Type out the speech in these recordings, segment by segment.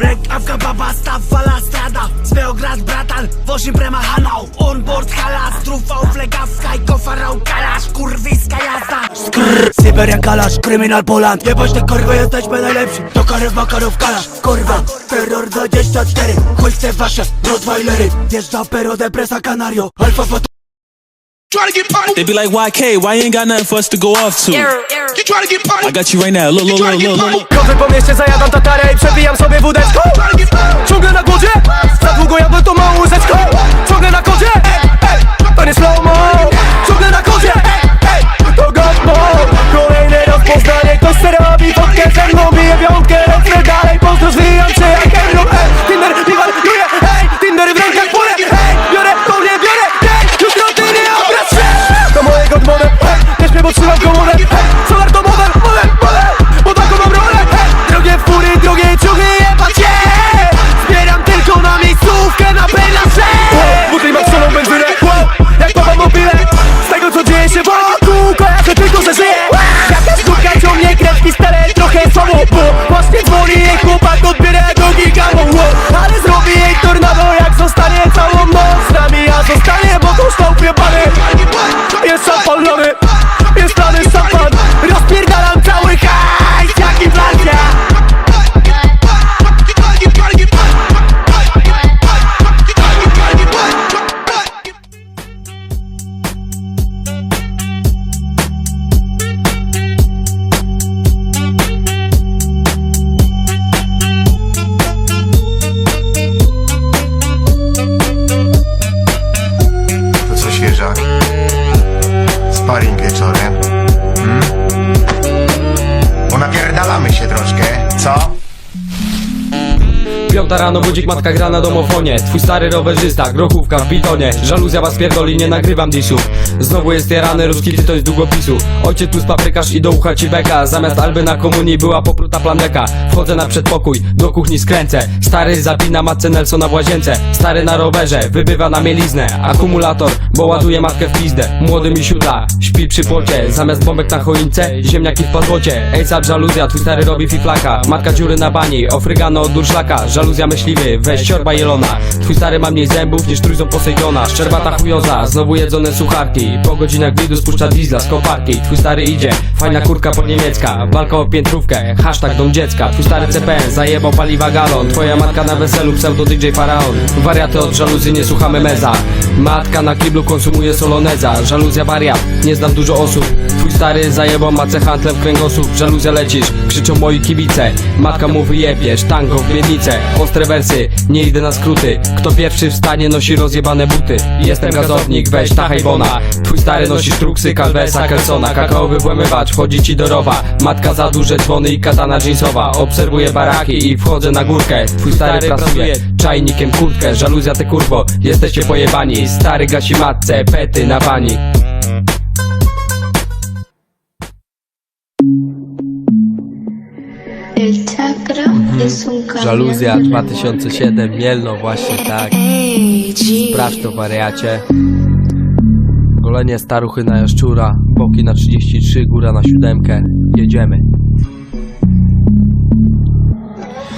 Break awka baba staw fala strada Sveograd bratan, wożim prema hanał On board halas, trufał flegawska i kofarał kalasz Kurwiska jazda. Skrrr, Syberia kalasz, kryminal Poland. Jebać te korwy, jesteśmy najlepsi. To karew makarów kalasz, kurwa Terror 24, chuj wasze Rottweilery. Wjeżdża pero depresa canario. Alfa Trying to get money. They be like, YK, why you ain't got nothing for us to go off to? You trying to get. I got you right now. Look, look, look, to look, look. Chodzę po mieście, zajadam tatarę i przebijam sobie wódeczką to. Ciągle na głodzie, za długo jadłem tą małą łyżeczką Ciągle na kodzie, ej, ej, to nie slow-mo Ciągle na kodzie, ej, ej, to godmo Kolejne rano, budzik, matka gra na domofonie. Twój stary rowerzysta, grochówka w bitonie. Żaluzja was pierdoli, nie nagrywam dishów Znowu jest jarany ruski tytoń z długopisu? Ojciec tu paprykarz i do ucha ci beka. Zamiast alby na komunii była popruta planeka Wchodzę na przedpokój, do kuchni skręcę. Stary zapina matce Nelsona w łazience. Stary na rowerze, wybywa na mieliznę. Akumulator, bo ładuje matkę w pizdę. Młody mi siuda, śpi przy płocie. Zamiast bombek na choince, ziemniaki w podłocie. Ejsap żaluzja, twój stary robi fiflaka. Matka dziury na bani, ofrygano od durszlaka. Żaluzja myśliwy, weź siorba jelona. Twój stary ma mniej zębów niż trójząb Posejdona Szczerbata chujoza, znowu jedzone sucharki. Po godzinach widu spuszcza diesla z koparki. Twój stary idzie, fajna kurka po niemiecka. Walka o piętrówkę, hashtag dom dziecka. Twój stary CPN, zajebał paliwa galon. Twoja matka na weselu, pseudo DJ Faraon. Wariaty od żaluzji, nie słuchamy meza. Matka na kiblu konsumuje soloneza. Żaluzja wariat, nie znam dużo osób. Twój stary zajebał macę handlem w kręgosłup. Żaluzja lecisz, krzyczą moi kibice. Matka mu wyjebiesz, tango w miednicę. Ostre wersy, nie idę na skróty. Kto pierwszy wstanie nosi rozjebane buty. Jestem gazownik, weź tachaj bona Twój stary nosi struksy, kalwesa, kelsona. Kakaowy włamywacz, wchodzi ci do rowa. Matka za duże dzwony i katana jeansowa. Obserwuję baraki i wchodzę na górkę. Twój stary pracuje, czajnikiem kurtkę. Żaluzja te kurwo, jesteście pojebani. Stary gasi matce, pety na bani El chakra es un. Żaluzja 2007, Mielno właśnie tak. Sprawdź to wariacie. Golenie staruchy na jaszczura Boki na 33, góra na siódemkę. Jedziemy.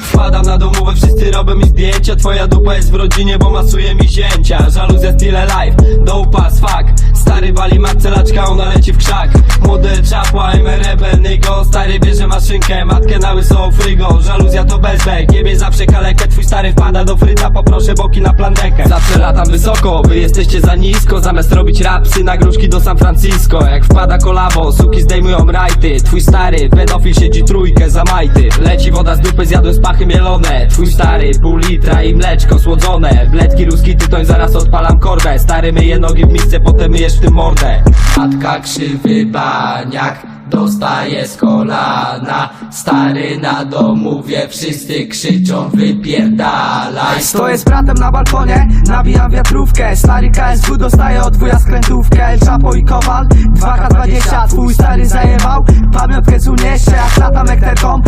Wpadam na domówę, wszyscy robią mi zdjęcia. Twoja dupa jest w rodzinie, bo masuje mi zięcia. Żaluzja style life, dopas, fuck Stary wali matce laczka, ona leci w krzak. Młody czapła, rebel, niggo Stary bierze maszynkę, matkę na łyso frygo. Żaluzja to bezbek, jebie zawsze kalekę. Twój stary wpada do fryta, poproszę boki na plandekę. Zawsze latam wysoko, wy jesteście za nisko. Zamiast robić rapsy na gruszki do San Francisco. Jak wpada kolabo, suki zdejmują rajty. Twój stary, pedofil siedzi trójkę za majty. Leci woda z dupy, zjadłem spachy mielone. Twój stary, pół litra i mleczko słodzone. Bledki ruski tytoń, zaraz odpalam korbę. Stary myje nogi w misce, potem myjesz w tym mordę. Matka krzywy baniak Dostaje z kolana. Stary na domu wie Wszyscy krzyczą wypierdalaj. Stoję z bratem na balkonie, nabijam wiatrówkę. Stary KSW dostaje od wuja skrętówkę. El Chapo i Kowal, 2K20 Twój stary zajebał, pamiątkę z uniesie Jak latam ekterką,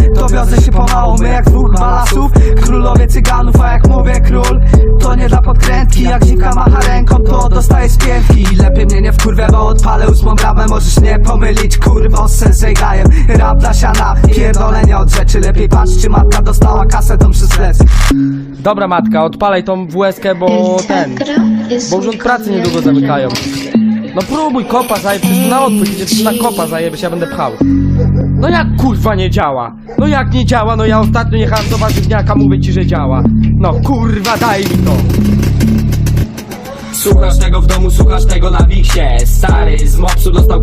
Możesz nie pomylić, kurwo, z sensegajem Rap dla siana, pierdolenie od rzeczy Lepiej patrz, czy matka dostała kasetą przez plecy Dobra matka, odpalaj tą WSkę, bo ten... Bo urząd pracy niedługo zamykają. No próbuj kopa zajeb, przecież na odpływ idzie, na kopa zajebiesz, ja będę pchał. No jak kurwa nie działa? No jak nie działa? No ja ostatnio jechałem do warzywniaka, mówię ci, że działa. No kurwa daj mi to! Słuchasz tego w domu, słuchasz tego na Wixie Stary z mopsu dostał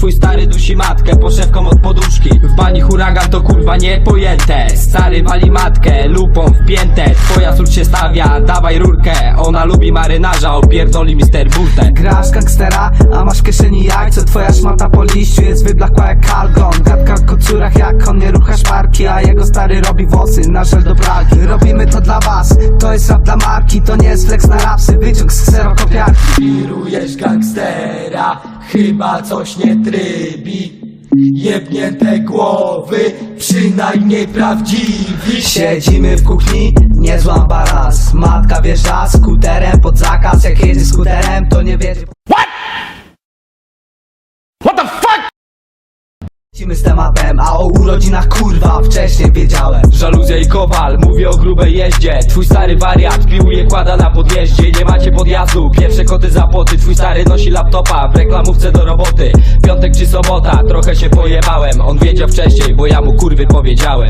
Twój stary dusi matkę, poszewką od poduszki. W bani huragan to kurwa niepojęte. Stary wali matkę, lupą wpięte. Twoja cór się stawia, dawaj rurkę. Ona lubi marynarza, opierdoli Mister Burtek Grasz gangstera, a masz w kieszeni jajco Twoja szmata po liściu jest wyblakła jak kalgon. Gadka o kocurach jak on nie rucha szparki A jego stary robi włosy na żel do pralki. Robimy to dla was, to jest rap dla marki To nie jest flex na rapsy, wyciąg z kserokopiarki. Wirujesz gangstera, chyba coś nie trybi Jebnięte głowy, przynajmniej prawdziwi. Siedzimy w kuchni, niezła balans Matka wjeżdża skuterem pod zakaz Jak jedzie skuterem, to nie wiedzie Lecimy z tematem, a o urodzinach kurwa wcześniej wiedziałem. Żaluzja i kowal, mówię o grubej jeździe. Twój stary wariat, piłuje kłada na podjeździe. Nie macie podjazdu, pierwsze koty za poty Twój stary nosi laptopa, w reklamówce do roboty. Piątek czy sobota, trochę się pojebałem. On wiedział wcześniej, bo ja mu kurwy powiedziałem.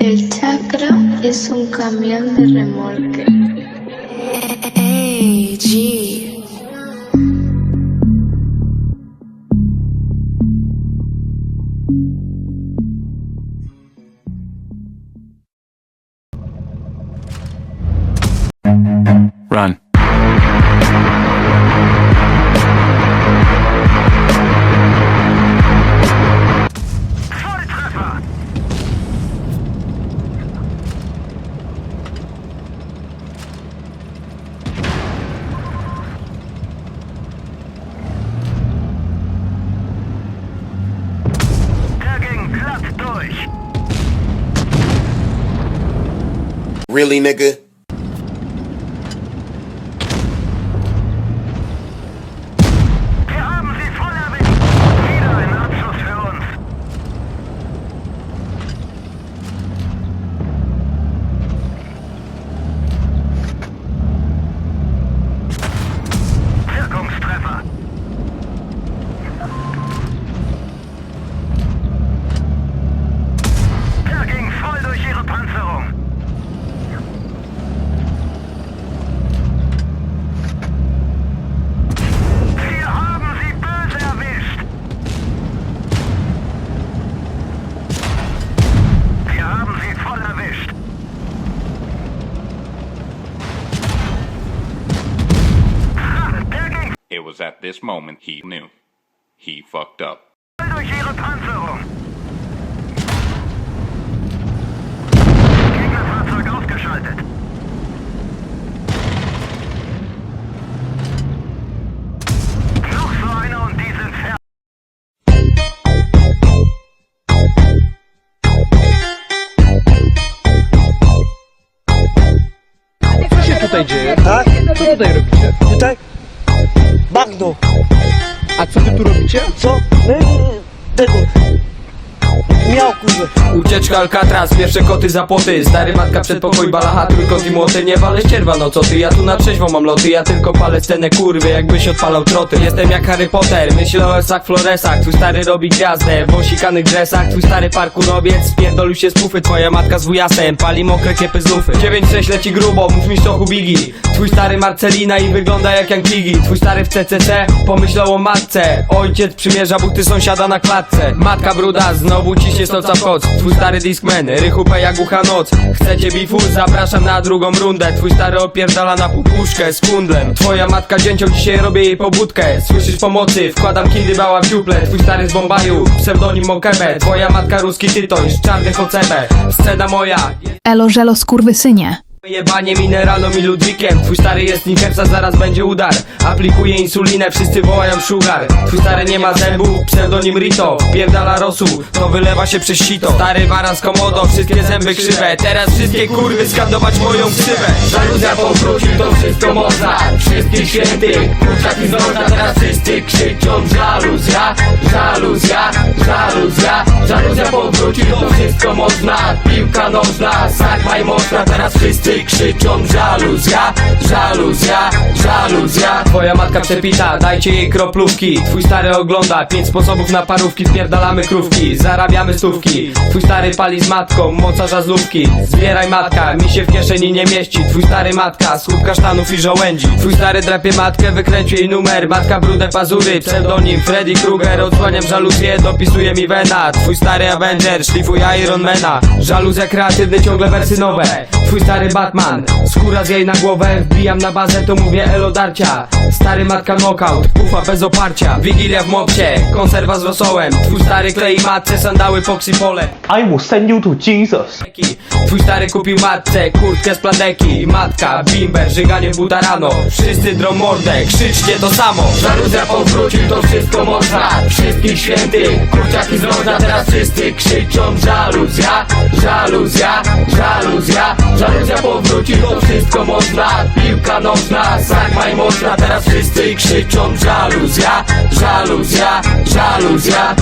El chakra es un camión de remolque. Run. Really, nigga? Was at this moment he knew. He fucked up. Tutaj dzieje? Tak? Co tutaj robicie? Tutaj? Bagno A co wy tu robicie? Co? Tego Miał kurwa. Ucieczka Alcatraz, pierwsze koty za płoty Stary matka przedpokój, balacha, trójkąt i młoty Nie walę ścierwa, no co ty, ja tu na trzeźwo mam loty Ja tylko palę scenę kurwy, jakbyś odpalał troty. Jestem jak Harry Potter, myślę o esach, floresach. Twój stary robi gwiazdę, w osikanych dresach. Twój stary parkurowiec, spierdolił się z pufy. Twoja matka z wujasem, pali mokre kiepy z lufy 9-6 leci grubo, mów mi co Bigi. Twój stary Marcelina i wygląda jak Piggy. Twój stary w CCC, pomyślał o matce. Ojciec przymierza buty sąsiada na klatce. Matka bruda, znowu ciśnie stolca w koc Twój stary Discman, rychupę jak ucha noc. Chcecie bifu? Zapraszam na drugą rundę. Twój stary opierdala na pupuszkę z kundlem. Twoja matka wzięcią, dzisiaj robię jej pobudkę. Słyszysz pomocy? Wkładam kiedy bała w dziuple. Twój stary z Bombaju, pseudonim Mokebe. Twoja matka ruski tytoń, z czarnych OCB Scena moja. Elo żelo skurwysynie. Jebanie mineralną i Ludwikiem Twój stary jest Nickersa, zaraz będzie udar. Aplikuje insulinę, wszyscy wołają sugar. Twój stary nie ma zębów, pseudonim Rito. Pierdala rosół, to wylewa się przez sito. Stary baran z komodo, wszystkie zęby krzywe. Teraz wszystkie kurwy skandować moją ksywę. Żaluzja powrócił, to wszystko można Wszystkich świętych, kurczaki z noża Teraz wszyscy krzyczą żaluzja Żaluzja, żaluzja. Żaluzja powrócił, to wszystko można Piłka nożna, sakmaj można Teraz wszyscy krzyczą żaluzja Żaluzja, żaluzja. Twoja matka przepita, dajcie jej kroplówki. Twój stary ogląda, pięć sposobów na parówki Spierdalamy krówki, zarabiamy stówki. Twój stary pali z matką, mocarza zlówki Zbieraj matka, mi się w kieszeni nie mieści. Twój stary matka, słup kasztanów i żołędzi. Twój stary drapie matkę, wykręcił jej numer. Matka brude pazury, pseudonim Freddy Krueger. Odsłaniam żaluzję, dopisuje mi wena. Twój stary Avenger, szlifuje Ironmana. Żaluzja kreatywny, ciągle wersy nowe. Twój stary Batman, skóra z jej na głowę Wbijam na bazę, to mówię elo darcia. Stary matka knockout, pufa bez oparcia. Wigilia w mopsie, konserwa z rosołem. Twój stary klei matce, sandały poksipole I will send you to Jesus. Twój stary kupił matce, kurtkę z plandeki Matka, bimber, żyganie buta rano. Wszyscy drą mordę, krzyczcie to samo. Żaluzja powrócił, to wszystko można. Wszystkich świętych, kurczaki z rożna Teraz wszyscy krzyczą. Żaluzja Żaluzja, żaluzja. Żaluzja powrócił, to wszystko można. Piłka nożna, sakmaj można Teraz wszyscy krzyczą żaluzja Żaluzja, żaluzja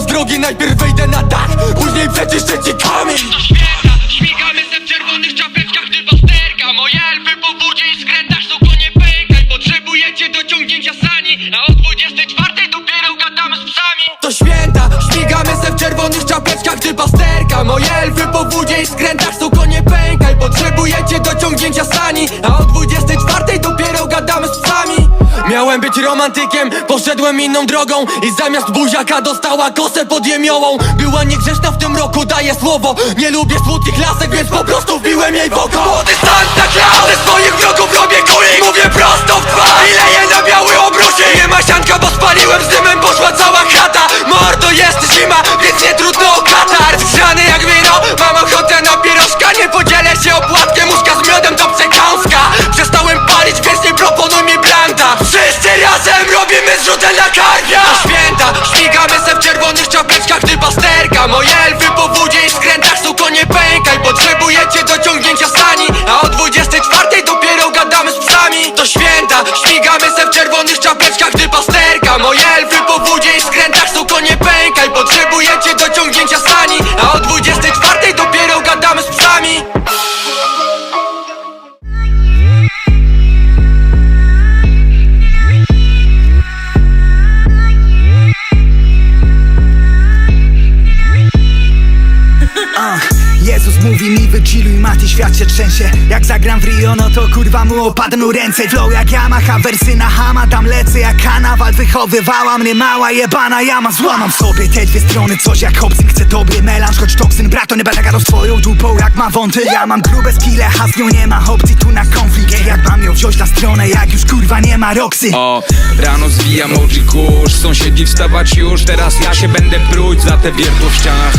z drogi Najpierw wejdę na dach, później przeczyszczę ci kamień być romantykiem, poszedłem inną drogą I zamiast buziaka dostała kosę pod jemiołą Była niegrzeczna w tym roku, daję słowo. Nie lubię słodkich lasek, więc po prostu wbiłem jej w oko. Młody Santa Claus, ze swoich wrogów robię kulik Mówię prosto w twarz, i leję na biały obrusie Nie ma sianka, bo spaliłem z dymem, poszła cała chata. Mordo, jest zima, więc nie trudno o katar. Zgrzany jak wino, mam ochotę na pierożka. Nie podzielę się opłatkiem, łóżka z miodem to przekąska. Przestałem palić, więc nie proponuj mi blanda. Wszyscy razem robimy zrzutę na kardia. To święta, śmigamy se w czerwonych czapeczkach Ty pasterka, moje elfy po wódzie i skrętach Suko nie pękaj, potrzebujecie dociągnięcia sani Jak zagram w Rio, no to kurwa mu opadną ręce. Flow jak Yamaha, wersy na hama Tam lecę jak kanawal, wychowywała mnie mała jebana jama Złamam sobie te dwie strony, coś jak Hobson melanż, choć Brato nie będę gadał swoją dupą jak ma wąty. Ja mam grube skille, a z nią nie ma opcji tu na konflikt. Jak mam ją wziąć na stronę, jak już kurwa nie ma Roxy? O, rano zwijam oczy kurz. Sąsiedzi wstawać już Teraz ja się będę pruć za te wiertło w ścianach.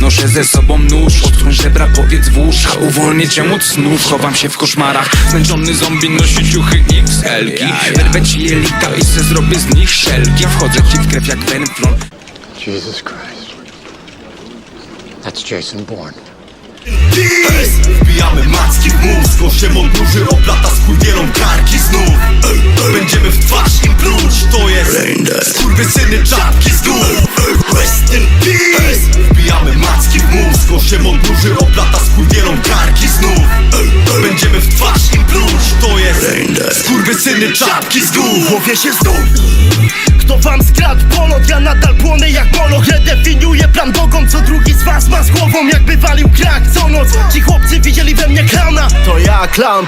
Noszę ze sobą nóż Odkąd żebra powiedz w uszach. Uwolnię cię od snów Chowam się w koszmarach. Zmęczony zombie nosi ciuchy XL-ki Wyrwę ci jelita i se zrobię z nich szelki Wchodzę ci w krew jak Benflon Jesus Christ. That's Jason Bourne. Wbijamy macki w mózg Osiem odnóży oplata skurwielą karki znów. Będziemy w twarz im pluć To jest skurwysyny czapki z gór. Rest in peace! Wbijamy macki w mózg Osiem odnóży oplata skurwielą karki znów. Będziemy w twarz im pluć To jest skurwysyny czapki z gór. Głowie się znów kto wam skradł polot? Ja nadal płonę jak moloch. Redefiniuję plan dogon Co drugi z was ma z głową. Jakby walił krak co noc. Ci chłopcy widzieli we mnie klauna To ja klaun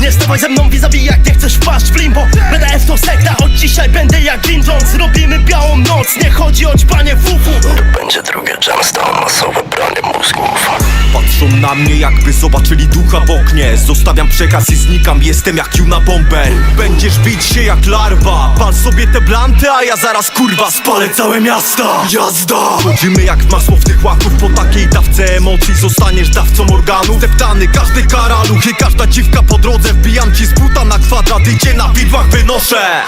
Nie stawaj ze mną vis jak nie chcesz wpaść w limbo. BDF to sekta, od dzisiaj będę jak Jim Jones. Robimy białą noc, nie chodzi o ćpanie fufu. Będzie drugie często masowe branie mózgów. Patrzą na mnie jakby zobaczyli ducha w oknie. Zostawiam przekaz i znikam, jestem jak Juna Bomber Będziesz bić się jak larwa. Pal sobie te blanty, a ja zaraz kurwa spalę całe miasta. Jazda! Chodzimy jak masło w tych łaków Po takiej dawce. Emocji zostaniesz dawcą organów Deptany każdy karaluch i każda dziwka po drodze. Wbijam ci z buta na kwadrat i cię na widłach wynoszę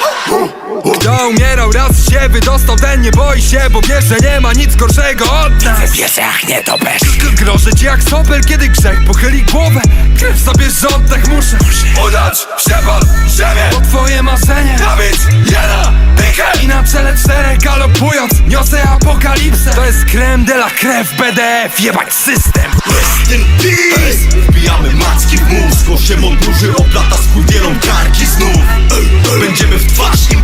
Kto umierał raz się wydostał, ten nie boi się Bo wie, że nie ma nic gorszego od nas. Piesach nie to bez Grożę ci jak sopel, kiedy grzech pochyli głowę. Krew sobie, oddech muszę. Udać, przepal, ziemię To twoje marzenie. Dawid, jedna, dychę. I na czele czterech galopując Niosę apokalipsę. To jest creme de la krew BDF Jebać system. Rest in peace. Wbijamy macki w mózg Osiem odnóży oplata skurwielą karki znów. Będziemy w twarz im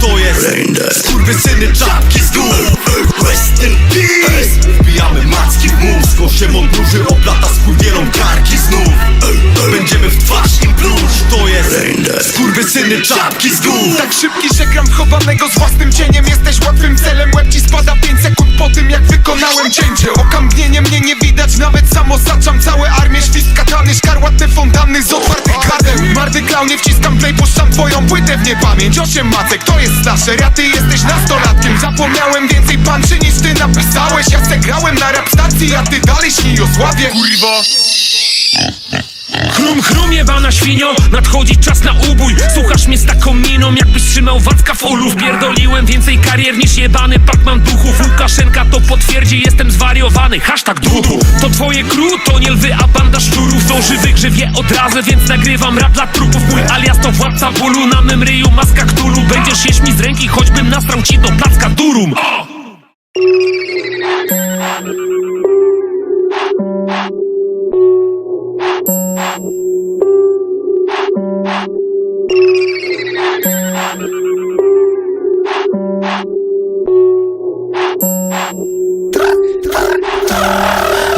To jest skurwysyny czapki z gór. Rest in peace. Wbijamy macki w mózg. Osiem odnóży oplata skurwielą karki znów. Będziemy w twarz im pluć. To jest skurwysyny czapki z gór. Tak szybki, że gram chowanego z własnym cieniem. Jesteś łatwym celem, łeb ci spada 5 sekund po tym jak wykonałem cięcie Okamgnienie mnie nie widać, nawet sam osaczam całe armię Świst katany, szkarłatne fontanny z otwartych gardeł. Mardy klaunie, wciskam play, puszczam twoją płytę w niepamięć. Osiem macek, to jest slasher, a ty jesteś nastolatkiem. Zapomniałem więcej panczy niż ty napisałeś. Ja se grałem na rap stacji, a ty dalej śnij o sławie. Kurwa Chrum, chrum jebana świnio Nadchodzi czas na ubój. Słuchasz mnie z taką miną Jakbyś trzymał Wacka w ulu. Wpierdoliłem więcej karier niż jebany Pacman duchów Łukaszenka to potwierdzi Jestem zwariowany. Hashtag dudu To twoje crew To nie lwy, a banda szczurów. Do żywych żywie od razu Więc nagrywam rap dla trupów. Mój alias to władca bólu. Na mym ryju maska ktulu. Będziesz jeść mi z ręki Choćbym nastrał ci do placka durum. o! Thank you.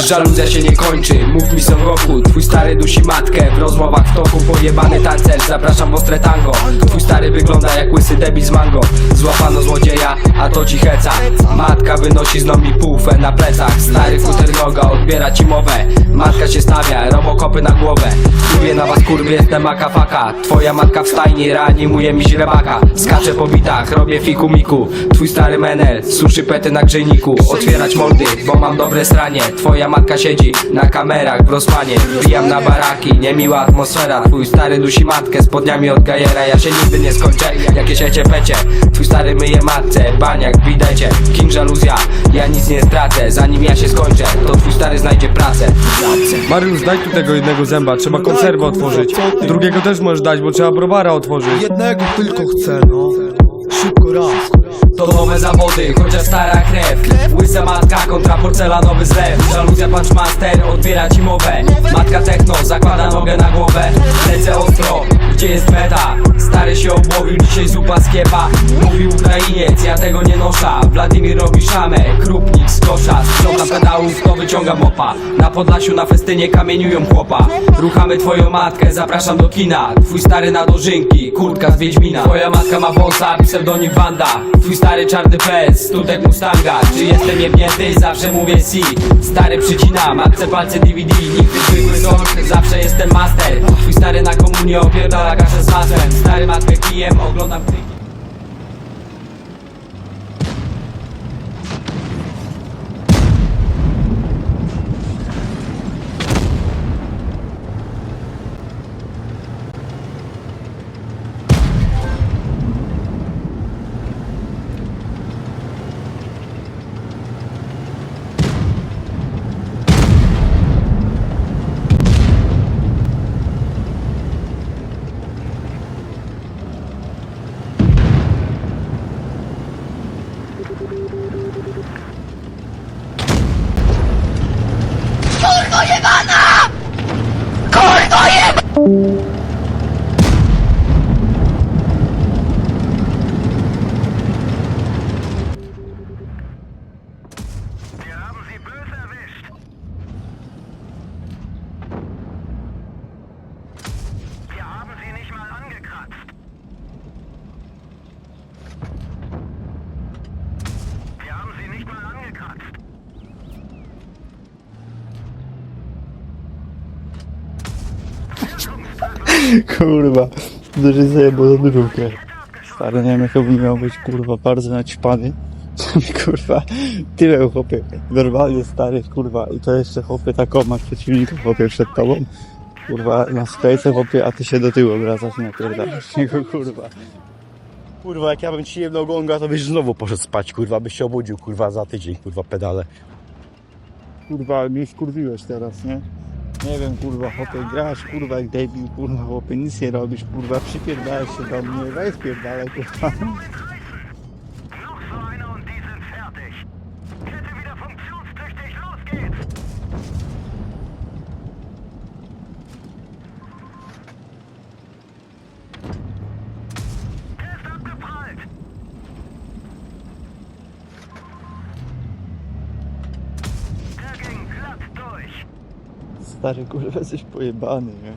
Żaluzja się nie kończy, mów mi są roku. Twój stary dusi matkę, w rozmowach w toku Pojebany tancerz, zapraszam ostre tango. Twój stary wygląda jak łysy debil z mango. Złapano złodzieja, a to ci heca. Matka wynosi z nomi półfę na plecach. Stary futer noga, odbiera ci mowę. Matka się stawia, robokopy na głowę. Kurwie na was kurwy, jestem makafaka Twoja matka w stajni, reanimuje mi źrebaka. Skaczę po bitach, robię fiku miku. Twój stary menel, suszy pety na grzejniku. Otwierać mordy, bo mam dobre stranie Twoja matka siedzi na kamerach w Rosmanie Wbijam na baraki, niemiła atmosfera. Twój stary dusi matkę z podniami od gajera. Ja się nigdy nie skończę, jakie siecie pecie. Twój stary myje matce, baniak, widajcie. King żaluzja, ja nic nie stracę Zanim ja się skończę, to twój stary znajdzie pracę. Mariusz, daj tu tego jednego zęba, trzeba konserwę otworzyć. Drugiego też możesz dać, bo trzeba browara otworzyć. Jednego tylko chcę, no Szybko raz To nowe zawody, chociaż stara krew. Łysa matka kontra porcelanowy zlew. Żaluzja punchmaster, odbiera ci mowę. Matka techno, zakłada nogę na głowę. Lecę ostro, gdzie jest meta? Stary się obłowił, dzisiaj zupa z kiepa. Mówił Ukrainiec, ja tego nie nosza Wladimir robi szamę, krupnik z kosza. Sprzątam pedałów, to wyciągam mopa Na Podlasiu na festynie kamieniują chłopa. Ruchamy twoją matkę, zapraszam do kina. Twój stary na dożynki, kurtka z Wiedźmina. Twoja matka ma wąsa, pseudonim Wanda. Twój stary czarny pes, stutek Mustanga. Czy jestem jebnięty? Zawsze mówię si. Stary przycina, matce palce DVD Nigdy zwykły song, zawsze jestem master. Twój stary na komunię opierdala kaszę z masłem Stary matkę kijem, oglądam kryki Kurwa, duży zajebał za dużówkę. Stary, nie wiem bym miał być, kurwa, bardzo naćpany. kurwa, tyle chłopie. Normalnie stary, kurwa, i to jeszcze chłopie taką masz przeciwnika chłopie przed tobą. Kurwa, na sklejce chłopie, a ty się do tyłu napierdalasz niego, kurwa. Kurwa, jak ja bym ci jedną gonga, to byś znowu poszedł spać, kurwa, byś się obudził, kurwa, za tydzień, kurwa, pedale. Kurwa, mnie skurwiłeś teraz, nie? Nie wiem, kurwa, chłopie, grasz, kurwa, jak debil, kurwa, chłopie, nic nie robisz, kurwa, przypierdalaj się do mnie, weź pierdalaj, kurwa. Stary, kurwa, jesteś pojebany, nie?